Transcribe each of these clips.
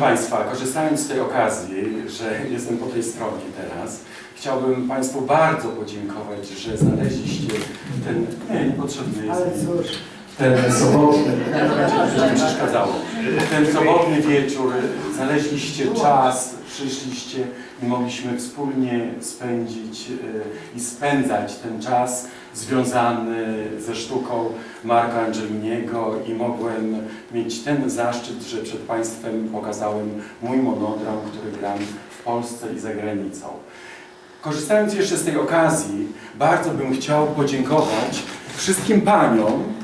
Państwa, korzystając z tej okazji, że jestem po tej stronie teraz, chciałbym Państwu bardzo podziękować, że znaleźliście ten, nie, niepotrzebny jest Ale cóż, ten sobotni, nie przeszkadzało, ten sobotni wieczór, znaleźliście czas, przyszliście i mogliśmy wspólnie spędzić e, i spędzać ten czas związany ze sztuką Marka Angeliniego i mogłem mieć ten zaszczyt, że przed Państwem pokazałem mój monodram, który gram w Polsce i za granicą. Korzystając jeszcze z tej okazji, bardzo bym chciał podziękować wszystkim paniom,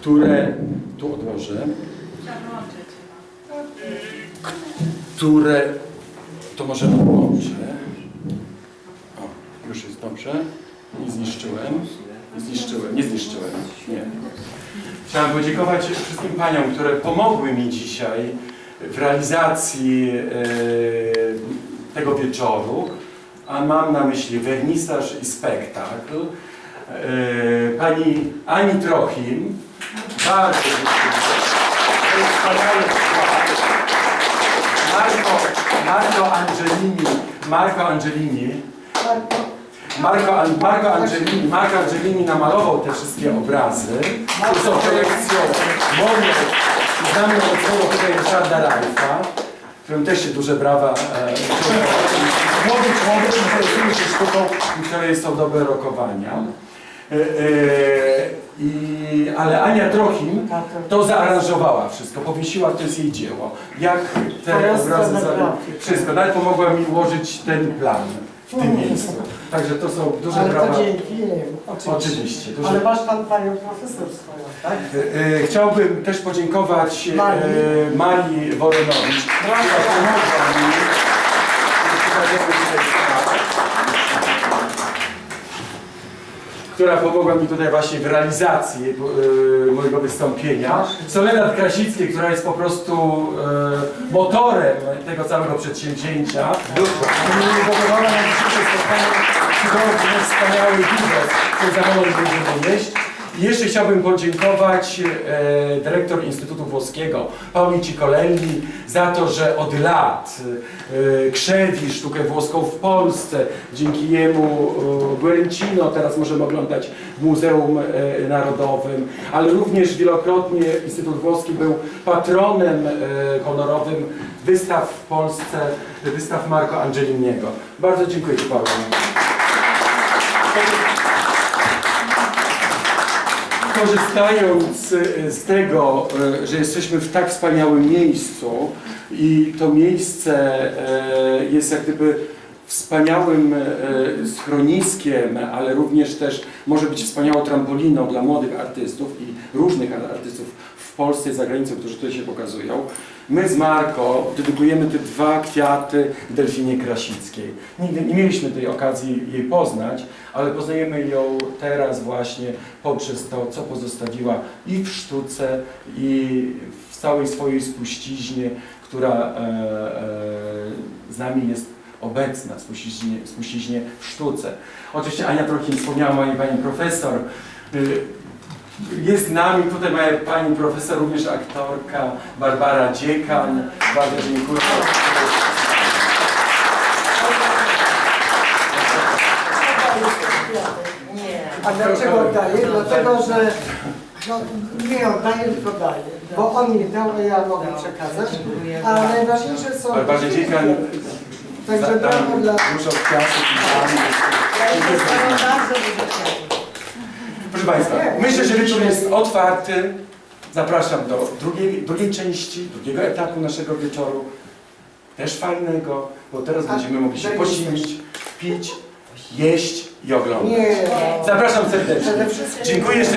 które tu odłożę, które to może odłączę. O, już jest dobrze. Nie zniszczyłem. Nie zniszczyłem, nie zniszczyłem. Nie. Chciałem podziękować wszystkim paniom, które pomogły mi dzisiaj w realizacji e, tego wieczoru, a mam na myśli wernisaż i spektakl. E, pani Ani Trochim, bardzo wspaniały wkład. Marco, Marco Angelini, Marco Angelini, Marco, An- Marco Angelini, Marco Angelini namalował te wszystkie obrazy. To są kolekcją moje i znamy obecnego tutaj Ryszarda Rajfa, którym też się duże brawa. E, młody człowiek interesuje się sztuką i które są dobre rokowania. E, e, i, ale Ania Trochim to zaaranżowała wszystko, powiesiła, to jest jej dzieło. Jak te obrazy, za, wszystko, nawet pomogła mi ułożyć ten plan w tym miejscu. Także to są duże ale brawa. to dzięki nim, oczywiście. Oczywiście. Duże... Ale masz pan panią profesor swoją, tak? E, e, Chciałbym też podziękować e, Marii. Marii Woronowicz, która pomogła mi w prowadzeniu tej sprawy. Która pomogła mi tutaj właśnie w realizacji e, mojego wystąpienia. Soledad Krasicki, która jest po prostu e, motorem tego całego przedsięwzięcia. Budowała na dzisiejsze spotkanie cudowny, wspaniały biznes, który za moment będziemy jeść. Jeszcze chciałbym podziękować e, dyrektor Instytutu Włoskiego, Pauli Cicolelli, za to, że od lat e, krzewi sztukę włoską w Polsce. Dzięki jemu e, teraz możemy oglądać w Muzeum e, Narodowym, ale również wielokrotnie Instytut Włoski był patronem e, honorowym wystaw w Polsce, wystaw Marco Angeliniego. Bardzo dziękuję Ci, Paweł. Korzystając z tego, e, że jesteśmy w tak wspaniałym miejscu i to miejsce e, jest jak gdyby wspaniałym e, schroniskiem, ale również też może być wspaniałą trampoliną dla młodych artystów i różnych artystów w Polsce i za granicą, którzy tutaj się pokazują. My z Marko dedykujemy te dwa kwiaty Delfinie Krasickiej. Nigdy nie mieliśmy tej okazji jej poznać, ale poznajemy ją teraz właśnie poprzez to, co pozostawiła i w sztuce, i w całej swojej spuściźnie, która e, e, z nami jest obecna, spuściźnie, spuściźnie w sztuce. Oczywiście Ania trochę wspomniała mojej pani profesor. Y, Jest z nami tutaj moja pani profesor, również aktorka Barbara Dziekan. Bardzo dziękuję. Nie. A dlaczego oddaję? Dlatego, że no, nie oddaję, tylko daję. Bo on mi dał, a ja mogę przekazać. A najważniejsze są... Barbarze Dziekan Także brawo dla... dużo kwiatów i. Proszę Państwa, myślę, że wieczór jest otwarty. Zapraszam do drugiej, drugiej części, drugiego etapu naszego wieczoru. Też fajnego, bo teraz będziemy mogli się mi posilić, pić, jeść i oglądać. Zapraszam serdecznie. Dziękuję